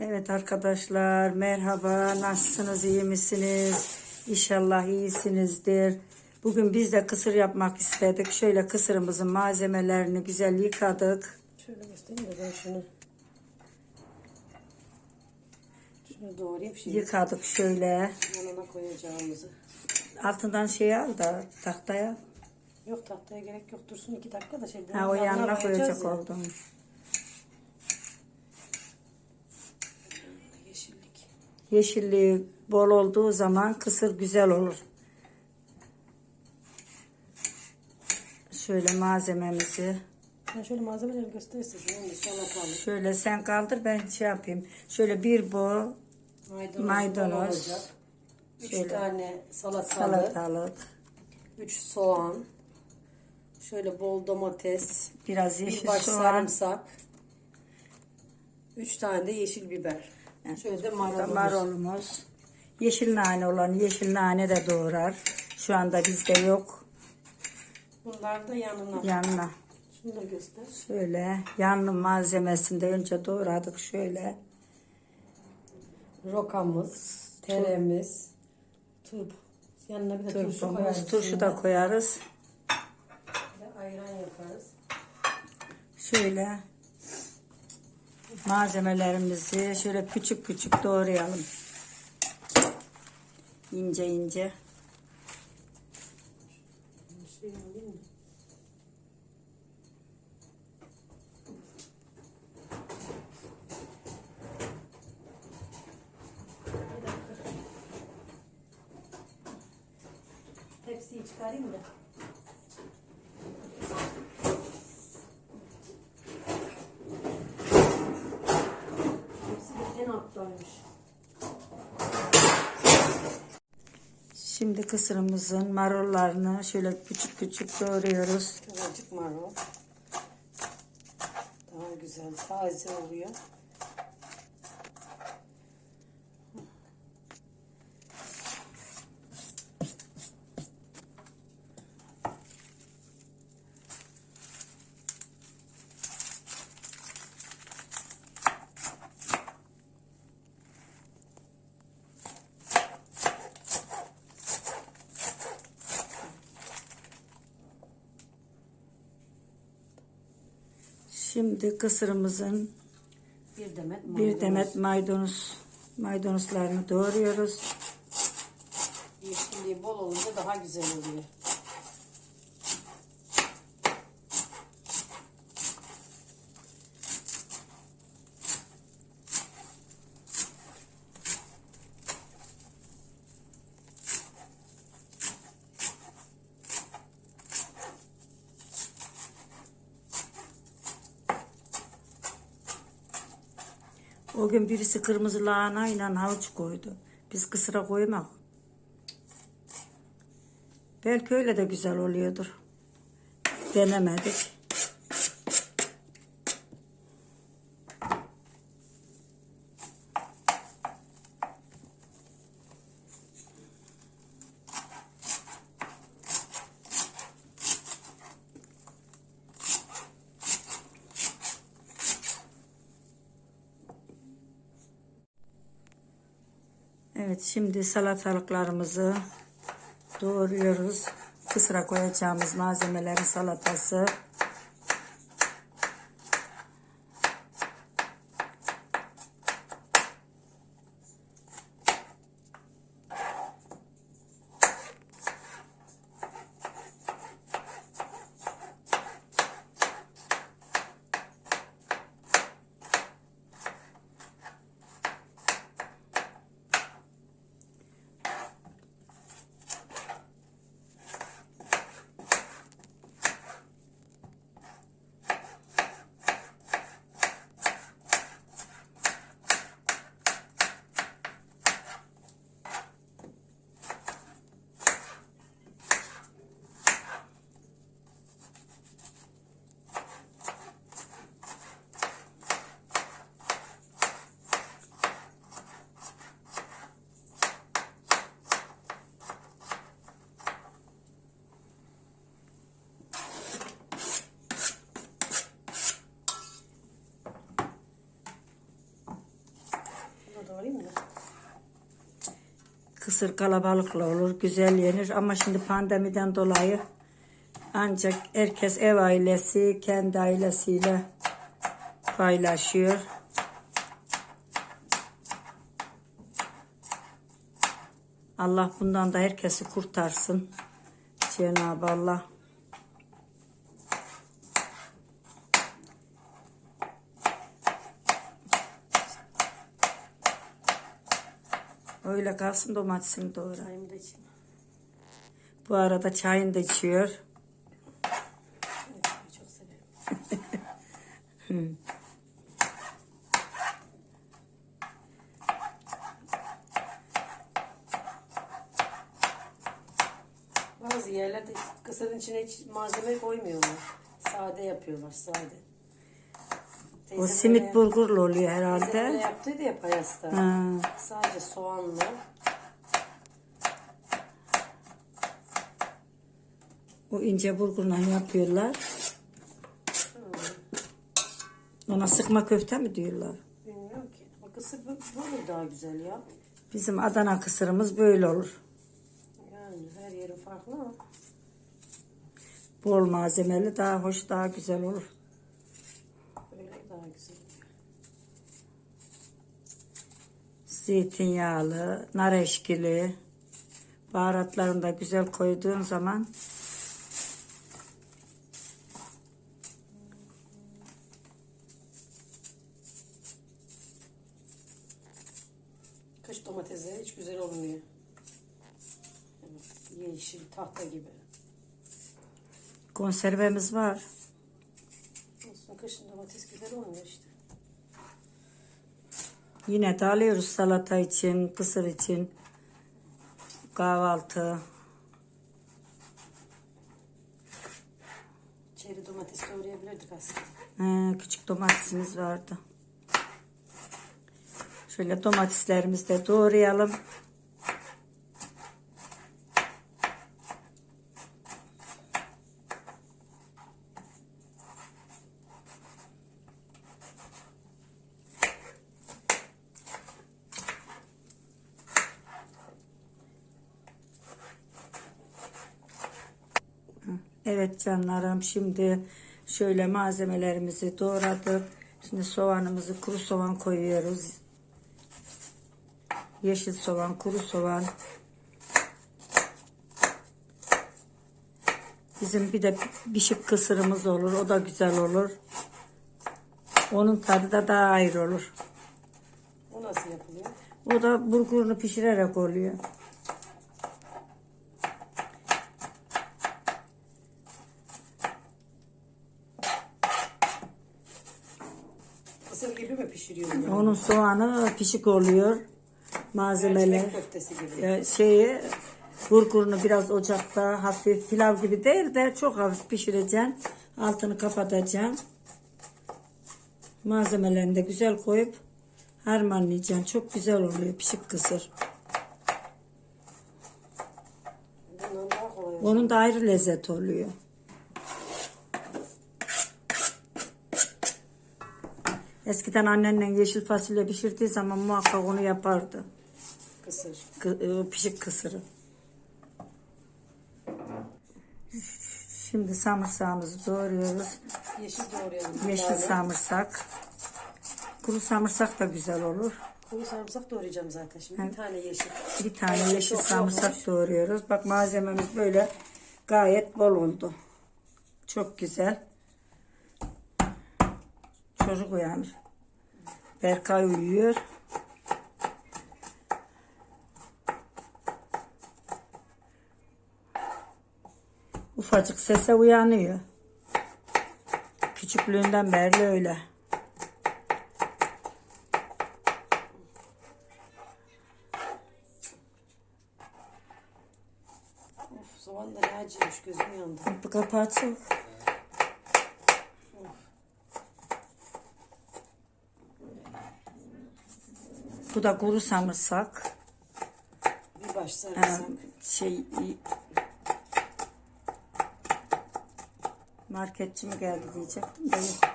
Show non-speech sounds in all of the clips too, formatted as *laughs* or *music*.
Evet arkadaşlar merhaba nasılsınız iyi misiniz? İnşallah iyisinizdir. Bugün biz de kısır yapmak istedik. Şöyle kısırımızın malzemelerini güzel yıkadık. Şöyle göstereyim de ben şunu. Şunu doğrayayım şimdi Yıkadık şöyle. yanına koyacağımızı. Altından şey al da tahtaya. Yok tahtaya gerek yok dursun iki dakika da şey. Ha o yanına koyacak ya. oldum. Yeşillik. Yeşilliği bol olduğu zaman kısır güzel olur. Şöyle malzememizi. Ben şöyle malzemeleri gösterirsin. Şöyle sen kaldır ben şey yapayım. Şöyle bir bu maydanoz, Maydanoz. Üç Şöyle. tane salatalık, salatalık. üç soğan, şöyle bol domates, Biraz bir yeşil baş soğan. sarımsak, üç tane de yeşil biber. Şöyle de marulumuz. Marulumuz. Yeşil nane olan yeşil nane de doğrar. Şu anda bizde yok. Bunlar da yanına. Yanına Şunu da göster. şöyle yanlı malzemesini de önce doğradık şöyle. Rokamız, teremiz, turp. Yanına bir de turşu koyarız. turşu da koyarız. Bir de ayran yaparız. Şöyle malzemelerimizi şöyle küçük küçük doğrayalım. İnce ince. Şey alayım mı? Bir dakika. Tepsiyi çıkarayım da. Tepsi de en alttaymış. Şimdi kısırımızın marullarını şöyle küçük küçük doğruyoruz. Birazcık marul. Daha güzel, taze oluyor. Şimdi kısırımızın Bir demet bir maydanoz. demet maydanoz maydanozlarını doğruyoruz. Yeşilliği bol olunca daha güzel oluyor. O gün birisi kırmızı lahanayla havuç koydu. Biz kısıra koymak. Belki öyle de güzel oluyordur. Denemedik. Evet şimdi salatalıklarımızı doğruyoruz. Kısıra koyacağımız malzemelerin salatası. Kısır kalabalıkla olur, güzel yenir ama şimdi pandemiden dolayı ancak herkes ev ailesi kendi ailesiyle paylaşıyor. Allah bundan da herkesi kurtarsın. Cenab-ı Allah. Öyle kalsın domatesini doğra. Çayımı da içeyim. Bu arada çayını da içiyor. Çok severim. *laughs* Bazı yerlerde kısırın içine hiç malzeme koymuyorlar. Sade yapıyorlar, sade. O simit bulgurlu oluyor herhalde. yaptıydı ya payasta. Ha, Sadece soğanlı. o ince bulgurla yapıyorlar. Ona sıkma köfte mi diyorlar? Bilmiyorum ki. O kısır bu, bu mu daha güzel ya? Bizim Adana kısırımız böyle olur. Yani her yerin farklı ama. Bol malzemeli daha hoş daha güzel olur. Böyle daha güzel. Zeytinyağlı, nar eşkili, baharatlarını da güzel koyduğun zaman Kış domatesleri hiç güzel olmuyor. Yeşil tahta gibi. konservemiz var. Olsun kışın domates güzel olmuyor işte. Yine de alıyoruz salata için, kısır için, kahvaltı. Çeri domates doğrayabilirdik aslında. Ee, küçük domatesimiz vardı. Şöyle domateslerimizi de doğrayalım. Evet canlarım şimdi şöyle malzemelerimizi doğradık. Şimdi soğanımızı kuru soğan koyuyoruz. Yeşil soğan, kuru soğan. Bizim bir de pişik kısırımız olur. O da güzel olur. Onun tadı da daha ayrı olur. O nasıl yapılıyor? O da bulgurunu pişirerek oluyor. Kısır gibi mi pişiriyorsun? Yani? Onun soğanı pişik oluyor. Malzemeler. Köftesi gibi. e, şeyi bulgurunu biraz ocakta hafif pilav gibi değil de çok hafif pişireceksin. Altını kapatacaksın. Malzemelerini de güzel koyup harmanlayacaksın. Çok güzel oluyor pişik kısır. Bundan daha kolay. Onun da ayrı lezzet oluyor. Eskiden annenle yeşil fasulye pişirdiği zaman muhakkak onu yapardı. Kısır. Kı- e, pişik kısırı. Şimdi samırsağımızı doğruyoruz. Yeşil doğrayalım. Yeşil Lale. samırsak. Kuru samırsak da güzel olur. Kuru sarımsak doğrayacağım zaten. Şimdi bir tane yeşil. Bir tane yeşil Çok samırsak yokmuş. doğruyoruz. Bak malzememiz böyle gayet bol oldu. Çok güzel. Çocuk uyanır. Berkay uyuyor. Ufacık sese uyanıyor. Küçüklüğünden beri öyle. Of soğan da ne acıymış gözüm yandı. Bu kapağı açık. Bu da kuru samırsak. Bir baş Ee, sarımsak. şey marketçi mi geldi diyecektim de yok.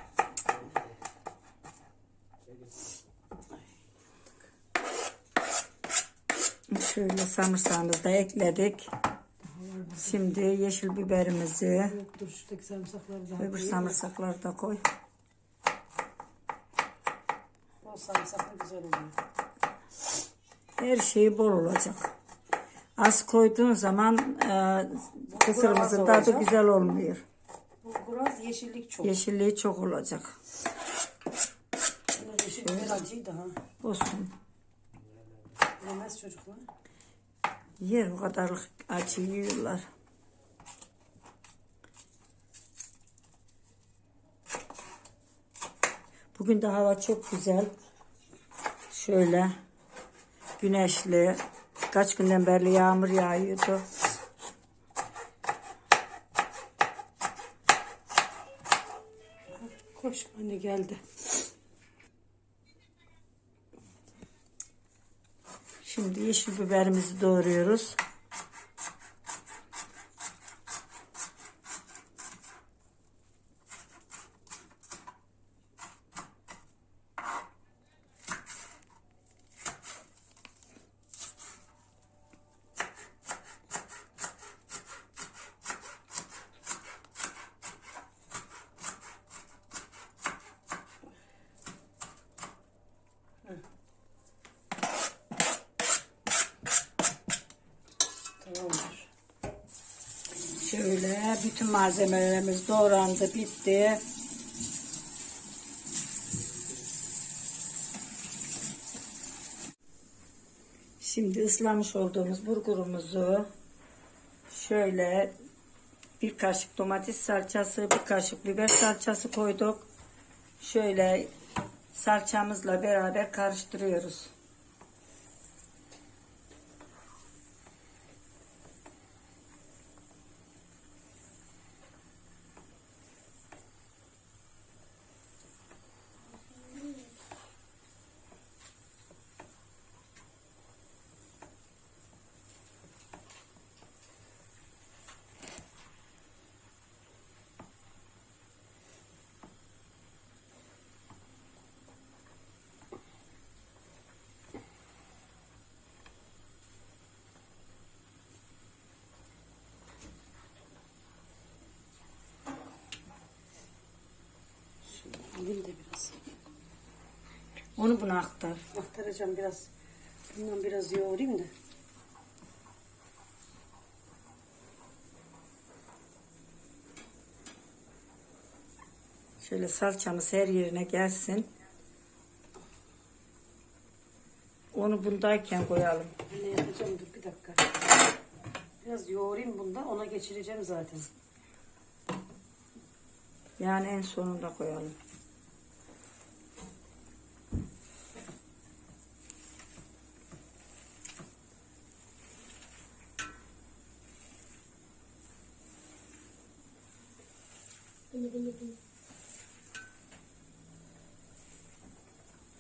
Şöyle samırsağımızı da ekledik. Şimdi yeşil biberimizi sarımsakları öbür koyayım. samırsakları da koy. O sarımsaklı güzel oluyor. Her şeyi bol olacak. Az koyduğun zaman e, kısırımızın tadı olacak. güzel olmuyor. Bulgur az yeşillik çok. Yeşilliği çok olacak. Yeşil biber acıydı ha. Olsun. Yemez çocuklar. Yer o kadarlık acı yiyorlar. Bugün de hava çok güzel. Şöyle güneşli. Kaç günden beri yağmur yağıyordu. Koş anne geldi. Şimdi yeşil biberimizi doğruyoruz. Malzemelerimiz doğrandı, bitti. Şimdi ıslamış olduğumuz bulgurumuzu şöyle bir kaşık domates salçası, bir kaşık biber salçası koyduk. Şöyle salçamızla beraber karıştırıyoruz. Onu buna aktar. Aktaracağım biraz. Bundan biraz yoğurayım da. Şöyle salçamız her yerine gelsin. Onu bundayken koyalım. Ne yapacağım dur bir dakika. Biraz yoğurayım bunda ona geçireceğim zaten. Yani en sonunda koyalım.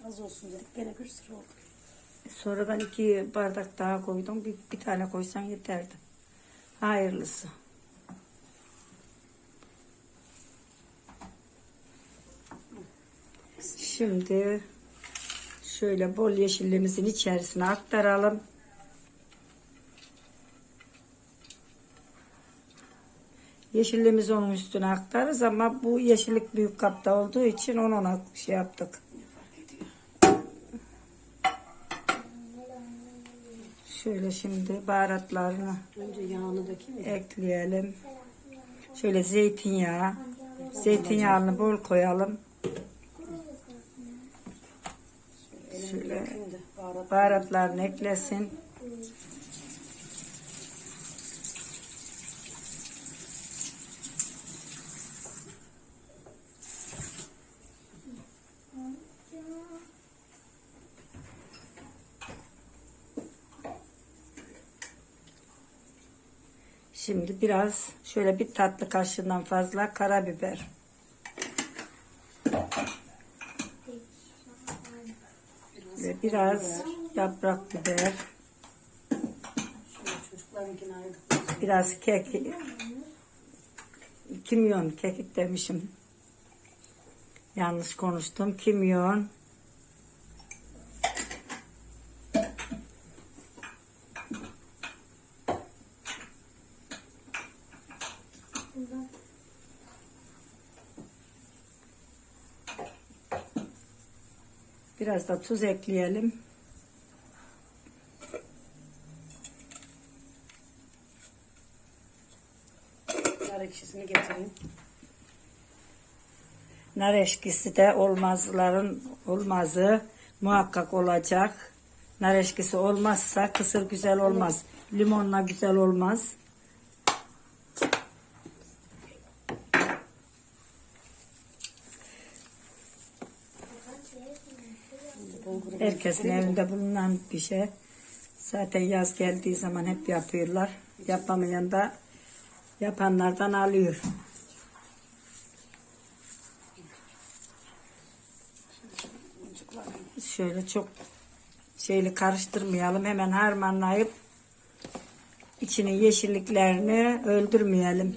Az olsun dedik gene bir sürü oldu. Sonradan iki bardak daha koydum. Bir, bir tane koysan yeterdi. Hayırlısı. Şimdi şöyle bol yeşilliğimizin içerisine aktaralım. Yeşilliğimizi onun üstüne aktarırız ama bu yeşillik büyük kapta olduğu için onu ona şey yaptık. Şöyle şimdi baharatlarını Önce yağını dökeyim mi? ekleyelim. Şöyle zeytinyağı. Zeytinyağını bol koyalım. Şöyle. dökeyim de baharat. Baharatlarını eklesin. Şimdi biraz şöyle bir tatlı kaşığından fazla karabiber. Ve biraz yaprak biber. Biraz kekik. Kimyon, kekik demişim. Yanlış konuştum. Kimyon. Biraz da tuz ekleyelim. Nar ekşisini getireyim. Nar eşkisi de olmazların olmazı muhakkak olacak. Nar eşkisi olmazsa kısır güzel olmaz. Limonla güzel olmaz. Herkesin evinde bulunan bir şey. Zaten yaz geldiği zaman hep yapıyorlar. Yapamayan da yapanlardan alıyor. Şöyle çok şeyli karıştırmayalım. Hemen harmanlayıp içinin yeşilliklerini öldürmeyelim.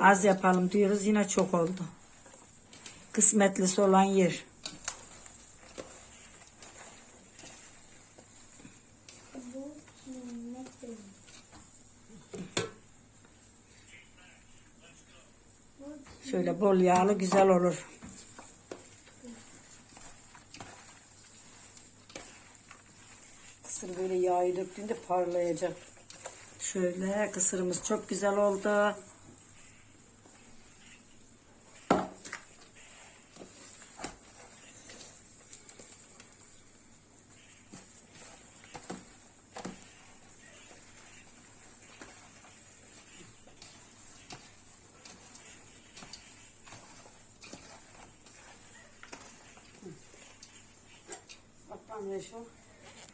Az yapalım diyoruz yine çok oldu. Kısmetlisi olan yer. Şöyle bol yağlı güzel olur. Kısır böyle yağı döktüğünde parlayacak. Şöyle kısırımız çok güzel oldu. Bak ben de şu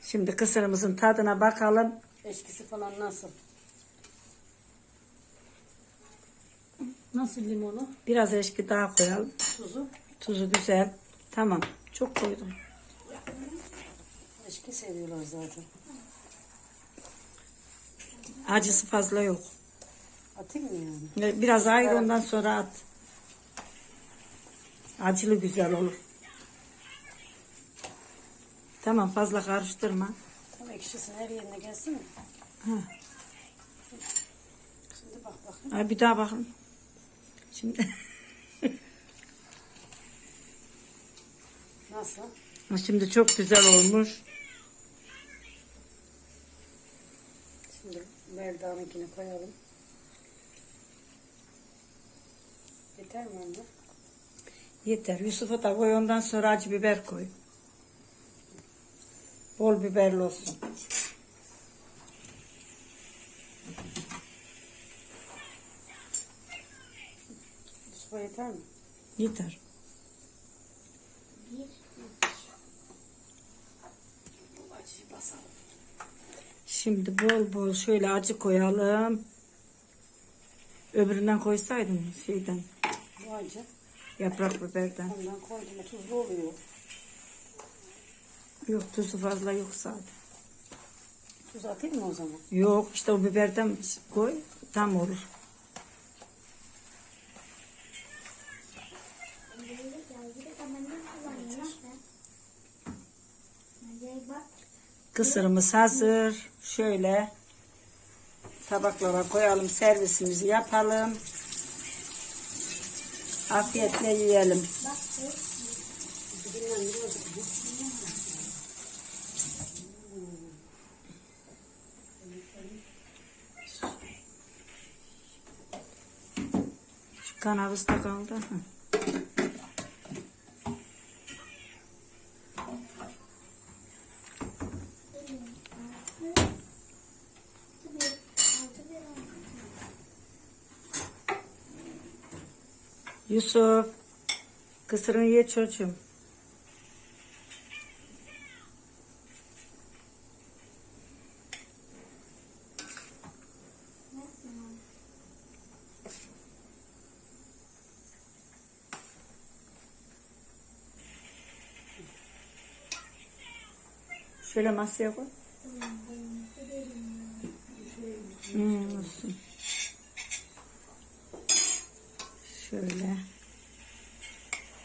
Şimdi kısırımızın tadına bakalım. eşkisi falan nasıl? Nasıl limonu? Biraz eşki daha koyalım. Tuzu. Tuzu güzel. Tamam. Çok koydum. Eşki seviyorlar zaten. Acısı fazla yok. Atayım mı yani? Biraz ayır ondan sonra at. Acılı güzel olur. Tamam fazla karıştırma. Tam ekşisini her yerine gelsin mi? Ha. Şimdi bak bakın. Ay, bir daha bakın. Şimdi *laughs* Nasıl? şimdi çok güzel olmuş. Şimdi Melda'nınkini koyalım. Yeter mi anne? Yeter. Yusuf'a da koy ondan sonra acı biber koy. Bol biberli olsun. Yusuf'a yeter mi? Yeter. Şimdi bol bol şöyle acı koyalım. Öbüründen koysaydın şeyden Bu acı. yaprak biberden. Ondan koydum. Tuzlu oluyor. Yok tuzu fazla yok zaten. Tuz atayım mı o zaman? Yok işte o biberden koy tam olur. Kısırımız hazır. Şöyle tabaklara koyalım, servisimizi yapalım. Afiyetle yiyelim. Şu kanavız da kaldı. Yusuf, kısırını ye çocuğum. Şöyle masaya. Hmm, olsun. Şöyle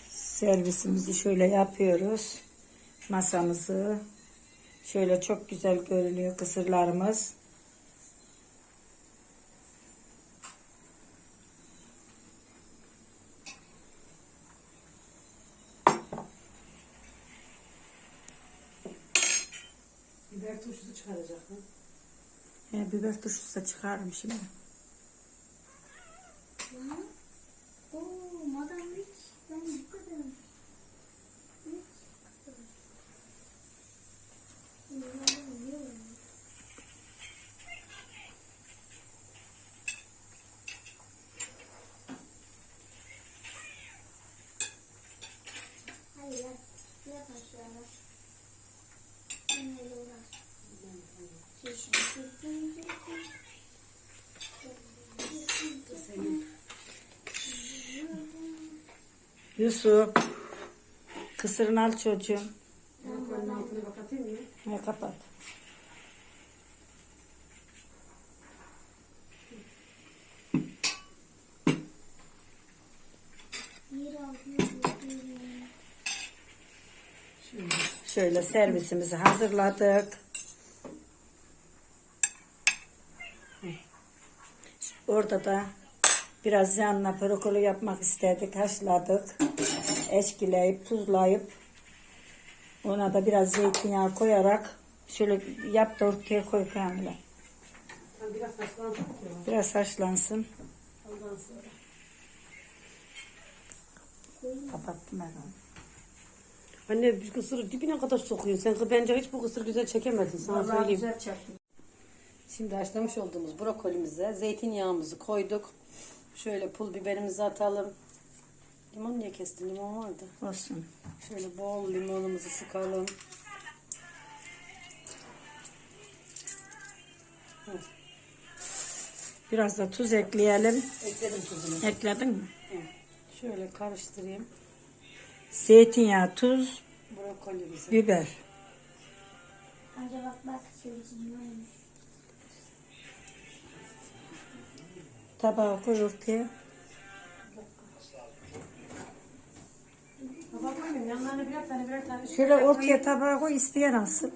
servisimizi şöyle yapıyoruz. Masamızı şöyle çok güzel görünüyor kısırlarımız. Biber turşusu çıkaracak mı? He, biber turşusu da çıkarım şimdi. Oo, madam hiç ben bu kadar. Hiç bu kadar. İnanamıyorum. Hadi yap. Yap aşağıya. Ben öyle uğraş. Çeşit, çeşit, çeşit. Yusuf. Kısırını al çocuğum. He, kapat. Şöyle servisimizi hazırladık. Orada da biraz yanına brokoli yapmak istedik. Haşladık. Eşkileyip, tuzlayıp ona da biraz zeytinyağı koyarak şöyle yap da ortaya koy. Ben biraz haşlansın. Biraz haşlansın. Ondan sonra. Kapattım ben onu. Anne bir kısırı dibine kadar sokuyorsun. Sen bence hiç bu kısır güzel çekemedin sana Vallahi söyleyeyim. güzel çektim. Şimdi haşlamış olduğumuz brokolimize zeytinyağımızı koyduk. Şöyle pul biberimizi atalım. Limon niye kestin? Limon vardı. Olsun. Şöyle bol limonumuzu sıkalım. Biraz da tuz ekleyelim. Ekledim tuzunu. Ekledin mi? Şöyle karıştırayım Zeytinyağı, tuz, brokolimizi. biber. Anca bak bak söyleyeceğim Tabağa koy ortaya. Yanlarına birer tane birer tane. Şöyle ortaya tabağa koy isteyen alsın.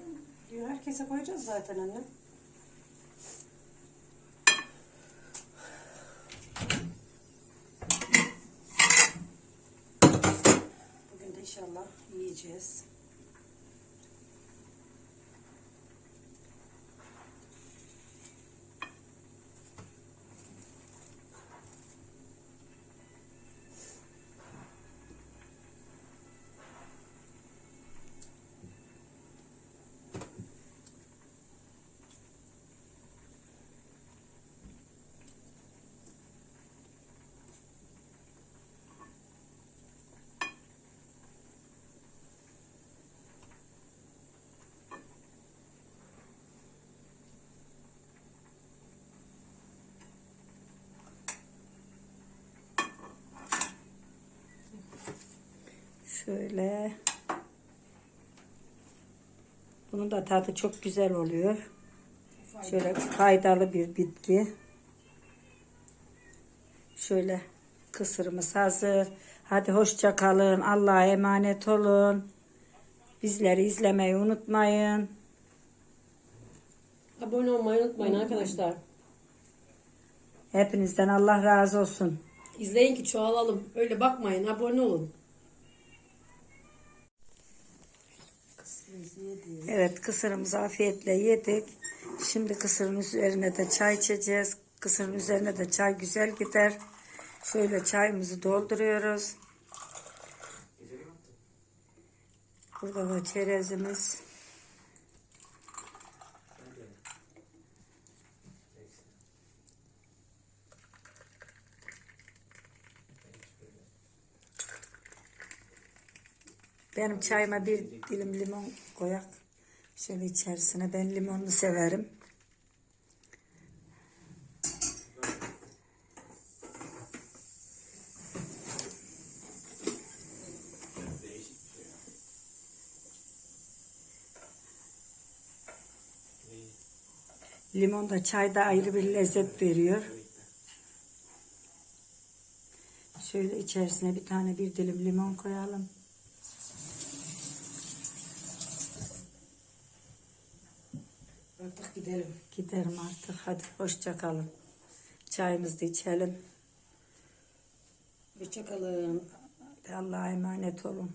Herkese koyacağız zaten anne. Bugün de inşallah yiyeceğiz. Şöyle. Bunun da tadı çok güzel oluyor. Şöyle faydalı bir bitki. Şöyle kısırımız hazır. Hadi hoşça kalın. Allah'a emanet olun. Bizleri izlemeyi unutmayın. Abone olmayı unutmayın arkadaşlar. Hepinizden Allah razı olsun. İzleyin ki çoğalalım. Öyle bakmayın. Abone olun. Evet kısırımızı afiyetle yedik. Şimdi kısırın üzerine de çay içeceğiz. Kısırın üzerine de çay güzel gider. Şöyle çayımızı dolduruyoruz. Burada da çerezimiz. Benim çayıma bir dilim limon koyak. Şöyle içerisine ben limonlu severim. Limon da çayda ayrı bir lezzet veriyor. Şöyle içerisine bir tane bir dilim limon koyalım. Gidelim. Giderim artık. Hadi hoşça kalın. Çayımızı içelim. Hoşçakalın. Allah'a emanet olun.